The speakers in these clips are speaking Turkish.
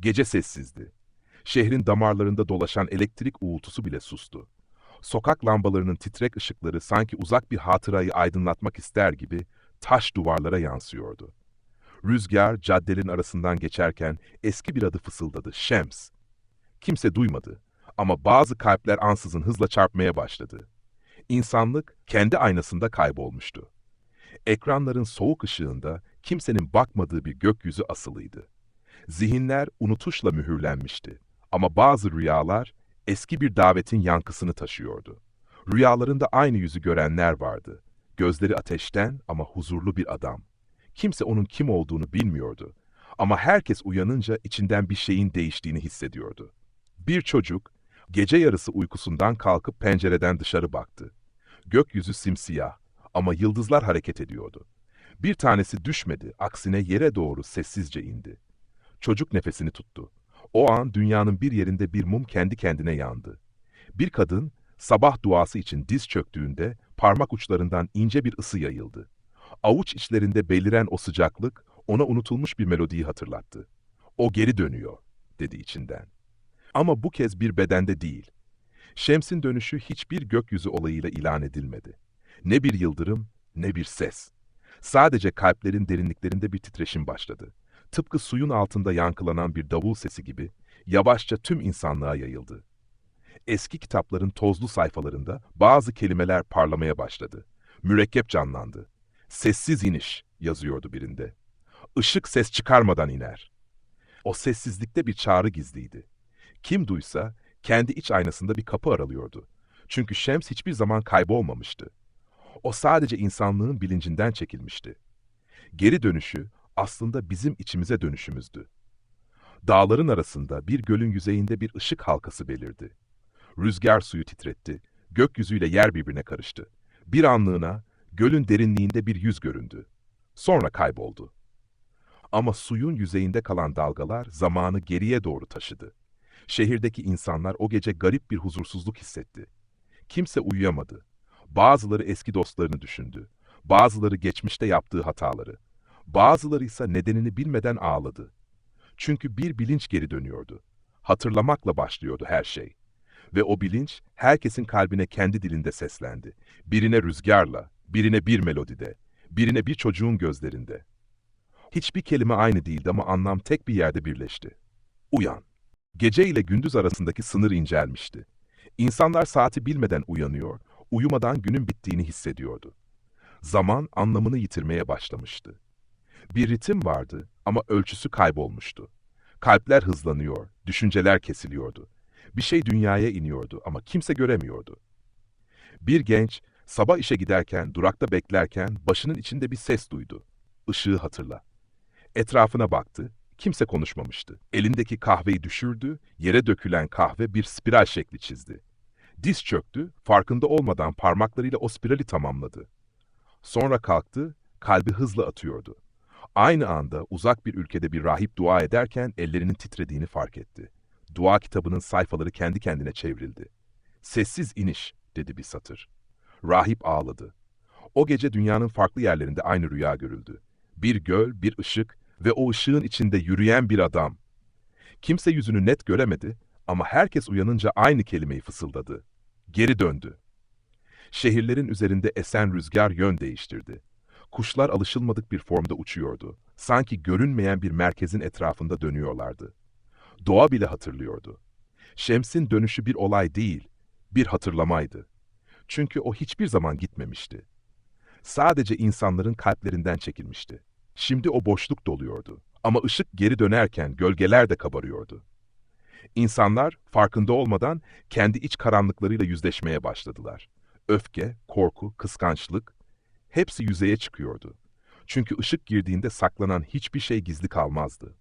Gece sessizdi. Şehrin damarlarında dolaşan elektrik uğultusu bile sustu. Sokak lambalarının titrek ışıkları sanki uzak bir hatırayı aydınlatmak ister gibi taş duvarlara yansıyordu. Rüzgar caddelerin arasından geçerken eski bir adı fısıldadı. Şems. Kimse duymadı ama bazı kalpler ansızın hızla çarpmaya başladı. İnsanlık kendi aynasında kaybolmuştu. Ekranların soğuk ışığında kimsenin bakmadığı bir gökyüzü asılıydı. Zihinler unutuşla mühürlenmişti. Ama bazı rüyalar eski bir davetin yankısını taşıyordu. Rüyalarında aynı yüzü görenler vardı. Gözleri ateşten ama huzurlu bir adam. Kimse onun kim olduğunu bilmiyordu. Ama herkes uyanınca içinden bir şeyin değiştiğini hissediyordu. Bir çocuk gece yarısı uykusundan kalkıp pencereden dışarı baktı. Gökyüzü simsiyah ama yıldızlar hareket ediyordu. Bir tanesi düşmedi, aksine yere doğru sessizce indi. Çocuk nefesini tuttu. O an dünyanın bir yerinde bir mum kendi kendine yandı. Bir kadın sabah duası için diz çöktüğünde parmak uçlarından ince bir ısı yayıldı. Avuç içlerinde beliren o sıcaklık ona unutulmuş bir melodiyi hatırlattı. O geri dönüyor, dedi içinden. Ama bu kez bir bedende değil. Şems'in dönüşü hiçbir gökyüzü olayıyla ilan edilmedi. Ne bir yıldırım, ne bir ses. Sadece kalplerin derinliklerinde bir titreşim başladı. Tıpkı suyun altında yankılanan bir davul sesi gibi yavaşça tüm insanlığa yayıldı. Eski kitapların tozlu sayfalarında bazı kelimeler parlamaya başladı. Mürekkep canlandı. Sessiz iniş yazıyordu birinde. Işık ses çıkarmadan iner. O sessizlikte bir çağrı gizliydi. Kim duysa kendi iç aynasında bir kapı aralıyordu. Çünkü Şems hiçbir zaman kaybolmamıştı. O sadece insanlığın bilincinden çekilmişti. Geri dönüşü aslında bizim içimize dönüşümüzdü. Dağların arasında bir gölün yüzeyinde bir ışık halkası belirdi. Rüzgar suyu titretti, gökyüzüyle yer birbirine karıştı. Bir anlığına gölün derinliğinde bir yüz göründü. Sonra kayboldu. Ama suyun yüzeyinde kalan dalgalar zamanı geriye doğru taşıdı. Şehirdeki insanlar o gece garip bir huzursuzluk hissetti. Kimse uyuyamadı. Bazıları eski dostlarını düşündü. Bazıları geçmişte yaptığı hataları. Bazıları ise nedenini bilmeden ağladı. Çünkü bir bilinç geri dönüyordu. Hatırlamakla başlıyordu her şey. Ve o bilinç herkesin kalbine kendi dilinde seslendi. Birine rüzgarla, birine bir melodide, birine bir çocuğun gözlerinde. Hiçbir kelime aynı değildi ama anlam tek bir yerde birleşti. Uyan. Gece ile gündüz arasındaki sınır incelmişti. İnsanlar saati bilmeden uyanıyor, uyumadan günün bittiğini hissediyordu. Zaman anlamını yitirmeye başlamıştı. Bir ritim vardı ama ölçüsü kaybolmuştu. Kalpler hızlanıyor, düşünceler kesiliyordu. Bir şey dünyaya iniyordu ama kimse göremiyordu. Bir genç sabah işe giderken, durakta beklerken başının içinde bir ses duydu. Işığı hatırla. Etrafına baktı, kimse konuşmamıştı. Elindeki kahveyi düşürdü, yere dökülen kahve bir spiral şekli çizdi. Diz çöktü, farkında olmadan parmaklarıyla o spirali tamamladı. Sonra kalktı, kalbi hızla atıyordu. Aynı anda uzak bir ülkede bir rahip dua ederken ellerinin titrediğini fark etti. Dua kitabının sayfaları kendi kendine çevrildi. Sessiz iniş, dedi bir satır. Rahip ağladı. O gece dünyanın farklı yerlerinde aynı rüya görüldü. Bir göl, bir ışık ve o ışığın içinde yürüyen bir adam. Kimse yüzünü net göremedi ama herkes uyanınca aynı kelimeyi fısıldadı. Geri döndü. Şehirlerin üzerinde esen rüzgar yön değiştirdi. Kuşlar alışılmadık bir formda uçuyordu. Sanki görünmeyen bir merkezin etrafında dönüyorlardı. Doğa bile hatırlıyordu. Şems'in dönüşü bir olay değil, bir hatırlamaydı. Çünkü o hiçbir zaman gitmemişti. Sadece insanların kalplerinden çekilmişti. Şimdi o boşluk doluyordu. Ama ışık geri dönerken gölgeler de kabarıyordu. İnsanlar farkında olmadan kendi iç karanlıklarıyla yüzleşmeye başladılar. Öfke, korku, kıskançlık hepsi yüzeye çıkıyordu. Çünkü ışık girdiğinde saklanan hiçbir şey gizli kalmazdı.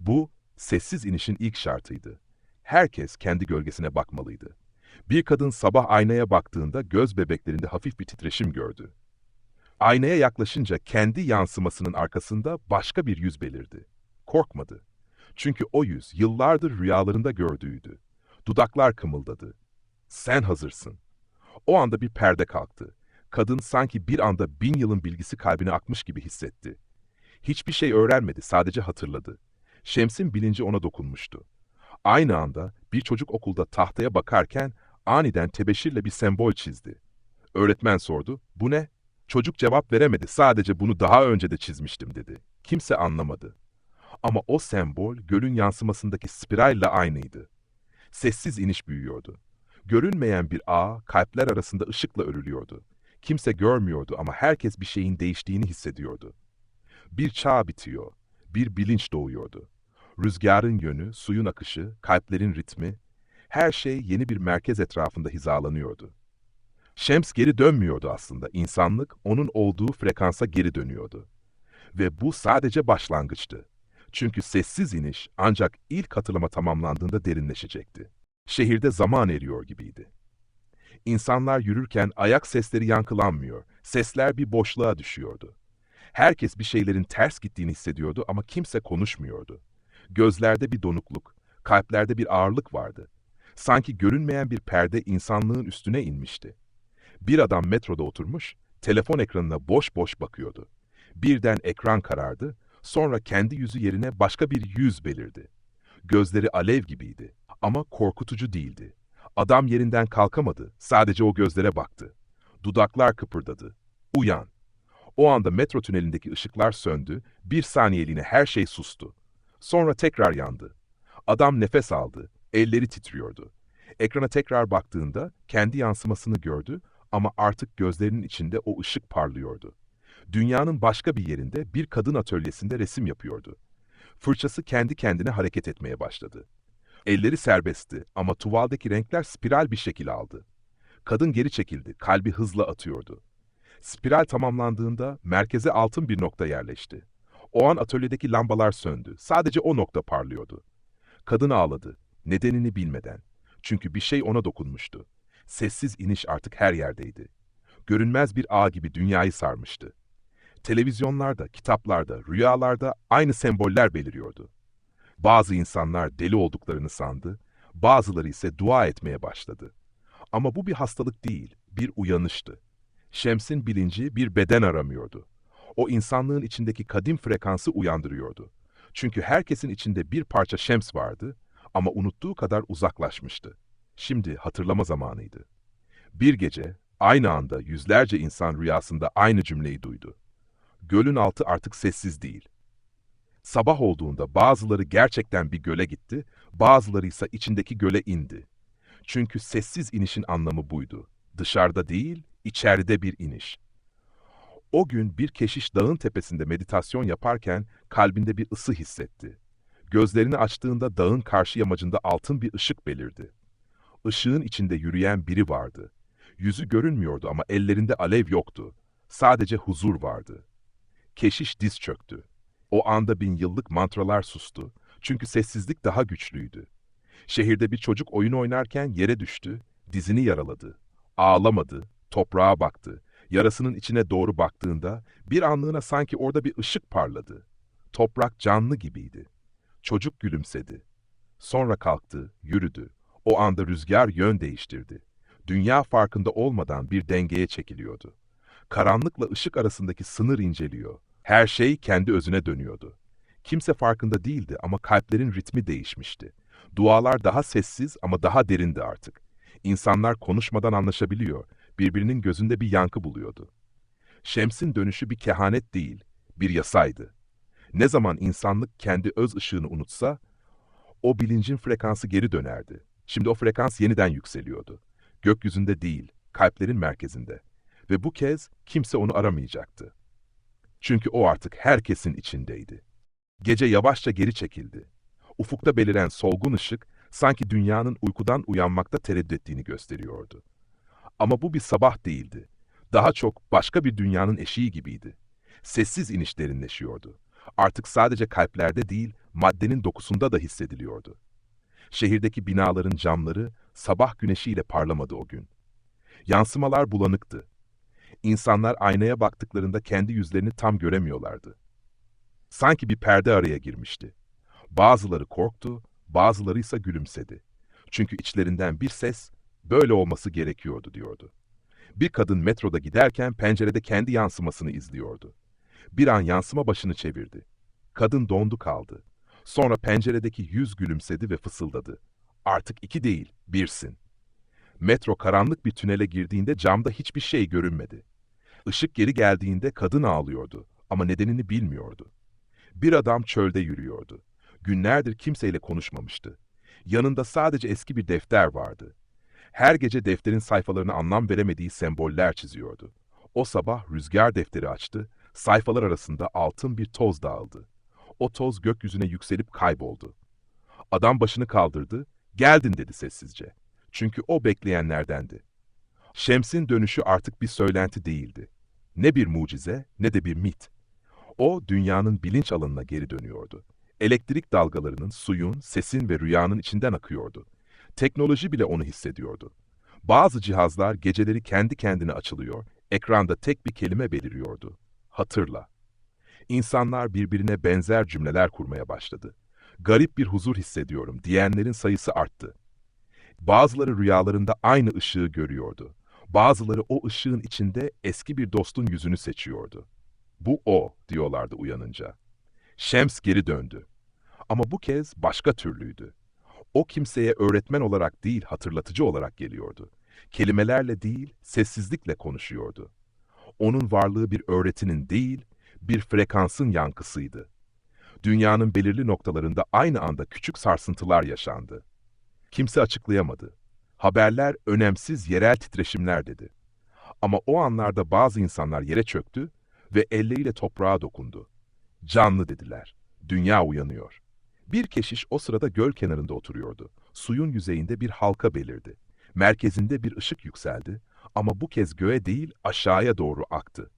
Bu sessiz inişin ilk şartıydı. Herkes kendi gölgesine bakmalıydı. Bir kadın sabah aynaya baktığında göz bebeklerinde hafif bir titreşim gördü. Aynaya yaklaşınca kendi yansımasının arkasında başka bir yüz belirdi. Korkmadı. Çünkü o yüz yıllardır rüyalarında gördüğüydü. Dudaklar kımıldadı. Sen hazırsın. O anda bir perde kalktı. Kadın sanki bir anda bin yılın bilgisi kalbine akmış gibi hissetti. Hiçbir şey öğrenmedi, sadece hatırladı. Şems'in bilinci ona dokunmuştu. Aynı anda bir çocuk okulda tahtaya bakarken aniden tebeşirle bir sembol çizdi. Öğretmen sordu, bu ne? Çocuk cevap veremedi, sadece bunu daha önce de çizmiştim dedi. Kimse anlamadı. Ama o sembol gölün yansımasındaki spiralle aynıydı. Sessiz iniş büyüyordu. Görünmeyen bir ağ kalpler arasında ışıkla örülüyordu. Kimse görmüyordu ama herkes bir şeyin değiştiğini hissediyordu. Bir çağ bitiyor, bir bilinç doğuyordu. Rüzgarın yönü, suyun akışı, kalplerin ritmi, her şey yeni bir merkez etrafında hizalanıyordu. Şems geri dönmüyordu aslında, insanlık onun olduğu frekansa geri dönüyordu. Ve bu sadece başlangıçtı. Çünkü sessiz iniş ancak ilk hatırlama tamamlandığında derinleşecekti. Şehirde zaman eriyor gibiydi. İnsanlar yürürken ayak sesleri yankılanmıyor, sesler bir boşluğa düşüyordu. Herkes bir şeylerin ters gittiğini hissediyordu ama kimse konuşmuyordu. Gözlerde bir donukluk, kalplerde bir ağırlık vardı. Sanki görünmeyen bir perde insanlığın üstüne inmişti. Bir adam metroda oturmuş, telefon ekranına boş boş bakıyordu. Birden ekran karardı, sonra kendi yüzü yerine başka bir yüz belirdi. Gözleri alev gibiydi ama korkutucu değildi. Adam yerinden kalkamadı, sadece o gözlere baktı. Dudaklar kıpırdadı. Uyan. O anda metro tünelindeki ışıklar söndü, bir saniyeliğine her şey sustu. Sonra tekrar yandı. Adam nefes aldı, elleri titriyordu. Ekrana tekrar baktığında kendi yansımasını gördü ama artık gözlerinin içinde o ışık parlıyordu. Dünyanın başka bir yerinde bir kadın atölyesinde resim yapıyordu. Fırçası kendi kendine hareket etmeye başladı. Elleri serbestti ama tuvaldaki renkler spiral bir şekil aldı. Kadın geri çekildi, kalbi hızla atıyordu. Spiral tamamlandığında merkeze altın bir nokta yerleşti. O an atölyedeki lambalar söndü. Sadece o nokta parlıyordu. Kadın ağladı, nedenini bilmeden. Çünkü bir şey ona dokunmuştu. Sessiz iniş artık her yerdeydi. Görünmez bir ağ gibi dünyayı sarmıştı. Televizyonlarda, kitaplarda, rüyalarda aynı semboller beliriyordu. Bazı insanlar deli olduklarını sandı, bazıları ise dua etmeye başladı. Ama bu bir hastalık değil, bir uyanıştı. Şems'in bilinci bir beden aramıyordu. O insanlığın içindeki kadim frekansı uyandırıyordu. Çünkü herkesin içinde bir parça Şems vardı ama unuttuğu kadar uzaklaşmıştı. Şimdi hatırlama zamanıydı. Bir gece aynı anda yüzlerce insan rüyasında aynı cümleyi duydu. Gölün altı artık sessiz değil. Sabah olduğunda bazıları gerçekten bir göle gitti, bazıları ise içindeki göle indi. Çünkü sessiz inişin anlamı buydu. Dışarıda değil, içeride bir iniş. O gün bir keşiş dağın tepesinde meditasyon yaparken kalbinde bir ısı hissetti. Gözlerini açtığında dağın karşı yamacında altın bir ışık belirdi. Işığın içinde yürüyen biri vardı. Yüzü görünmüyordu ama ellerinde alev yoktu. Sadece huzur vardı. Keşiş diz çöktü. O anda bin yıllık mantralar sustu. Çünkü sessizlik daha güçlüydü. Şehirde bir çocuk oyun oynarken yere düştü, dizini yaraladı. Ağlamadı, toprağa baktı. Yarasının içine doğru baktığında bir anlığına sanki orada bir ışık parladı. Toprak canlı gibiydi. Çocuk gülümsedi. Sonra kalktı, yürüdü. O anda rüzgar yön değiştirdi. Dünya farkında olmadan bir dengeye çekiliyordu. Karanlıkla ışık arasındaki sınır inceliyor. Her şey kendi özüne dönüyordu. Kimse farkında değildi ama kalplerin ritmi değişmişti. Dualar daha sessiz ama daha derindi artık. İnsanlar konuşmadan anlaşabiliyor, birbirinin gözünde bir yankı buluyordu. Şems'in dönüşü bir kehanet değil, bir yasaydı. Ne zaman insanlık kendi öz ışığını unutsa, o bilincin frekansı geri dönerdi. Şimdi o frekans yeniden yükseliyordu. Gökyüzünde değil, kalplerin merkezinde. Ve bu kez kimse onu aramayacaktı. Çünkü o artık herkesin içindeydi. Gece yavaşça geri çekildi. Ufukta beliren solgun ışık sanki dünyanın uykudan uyanmakta tereddüt ettiğini gösteriyordu. Ama bu bir sabah değildi. Daha çok başka bir dünyanın eşiği gibiydi. Sessiz iniş derinleşiyordu. Artık sadece kalplerde değil, maddenin dokusunda da hissediliyordu. Şehirdeki binaların camları sabah güneşiyle parlamadı o gün. Yansımalar bulanıktı. İnsanlar aynaya baktıklarında kendi yüzlerini tam göremiyorlardı. Sanki bir perde araya girmişti. Bazıları korktu, bazıları ise gülümsedi. Çünkü içlerinden bir ses böyle olması gerekiyordu diyordu. Bir kadın metroda giderken pencerede kendi yansımasını izliyordu. Bir an yansıma başını çevirdi. Kadın dondu kaldı. Sonra penceredeki yüz gülümsedi ve fısıldadı. Artık iki değil, birsin. Metro karanlık bir tünele girdiğinde camda hiçbir şey görünmedi. Işık geri geldiğinde kadın ağlıyordu ama nedenini bilmiyordu. Bir adam çölde yürüyordu. Günlerdir kimseyle konuşmamıştı. Yanında sadece eski bir defter vardı. Her gece defterin sayfalarına anlam veremediği semboller çiziyordu. O sabah rüzgar defteri açtı, sayfalar arasında altın bir toz dağıldı. O toz gökyüzüne yükselip kayboldu. Adam başını kaldırdı, geldin dedi sessizce. Çünkü o bekleyenlerdendi. Şems'in dönüşü artık bir söylenti değildi. Ne bir mucize ne de bir mit. O dünyanın bilinç alanına geri dönüyordu. Elektrik dalgalarının, suyun, sesin ve rüyanın içinden akıyordu. Teknoloji bile onu hissediyordu. Bazı cihazlar geceleri kendi kendine açılıyor, ekranda tek bir kelime beliriyordu. Hatırla. İnsanlar birbirine benzer cümleler kurmaya başladı. Garip bir huzur hissediyorum diyenlerin sayısı arttı. Bazıları rüyalarında aynı ışığı görüyordu. Bazıları o ışığın içinde eski bir dostun yüzünü seçiyordu. Bu o diyorlardı uyanınca. Şems geri döndü. Ama bu kez başka türlüydü. O kimseye öğretmen olarak değil hatırlatıcı olarak geliyordu. Kelimelerle değil sessizlikle konuşuyordu. Onun varlığı bir öğretinin değil, bir frekansın yankısıydı. Dünyanın belirli noktalarında aynı anda küçük sarsıntılar yaşandı. Kimse açıklayamadı. Haberler önemsiz yerel titreşimler dedi. Ama o anlarda bazı insanlar yere çöktü ve elleriyle toprağa dokundu. Canlı dediler. Dünya uyanıyor. Bir keşiş o sırada göl kenarında oturuyordu. Suyun yüzeyinde bir halka belirdi. Merkezinde bir ışık yükseldi ama bu kez göğe değil aşağıya doğru aktı.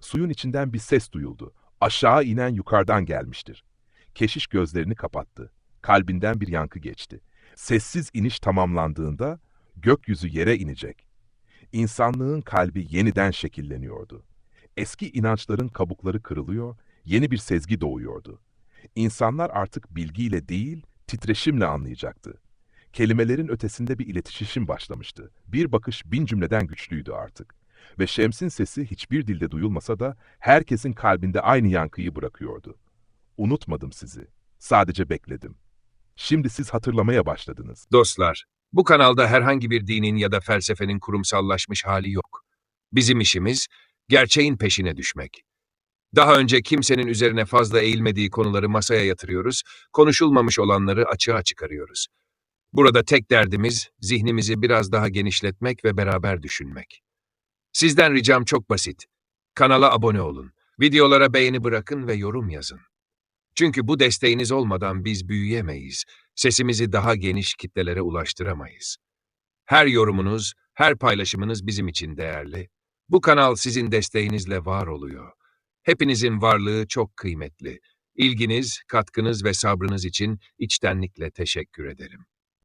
Suyun içinden bir ses duyuldu. Aşağı inen yukarıdan gelmiştir. Keşiş gözlerini kapattı. Kalbinden bir yankı geçti. Sessiz iniş tamamlandığında gökyüzü yere inecek. İnsanlığın kalbi yeniden şekilleniyordu. Eski inançların kabukları kırılıyor, yeni bir sezgi doğuyordu. İnsanlar artık bilgiyle değil, titreşimle anlayacaktı. Kelimelerin ötesinde bir iletişim başlamıştı. Bir bakış bin cümleden güçlüydü artık. Ve Şems'in sesi hiçbir dilde duyulmasa da herkesin kalbinde aynı yankıyı bırakıyordu. Unutmadım sizi. Sadece bekledim. Şimdi siz hatırlamaya başladınız. Dostlar, bu kanalda herhangi bir dinin ya da felsefenin kurumsallaşmış hali yok. Bizim işimiz gerçeğin peşine düşmek. Daha önce kimsenin üzerine fazla eğilmediği konuları masaya yatırıyoruz, konuşulmamış olanları açığa çıkarıyoruz. Burada tek derdimiz zihnimizi biraz daha genişletmek ve beraber düşünmek. Sizden ricam çok basit. Kanala abone olun, videolara beğeni bırakın ve yorum yazın. Çünkü bu desteğiniz olmadan biz büyüyemeyiz, sesimizi daha geniş kitlelere ulaştıramayız. Her yorumunuz, her paylaşımınız bizim için değerli. Bu kanal sizin desteğinizle var oluyor. Hepinizin varlığı çok kıymetli. İlginiz, katkınız ve sabrınız için içtenlikle teşekkür ederim.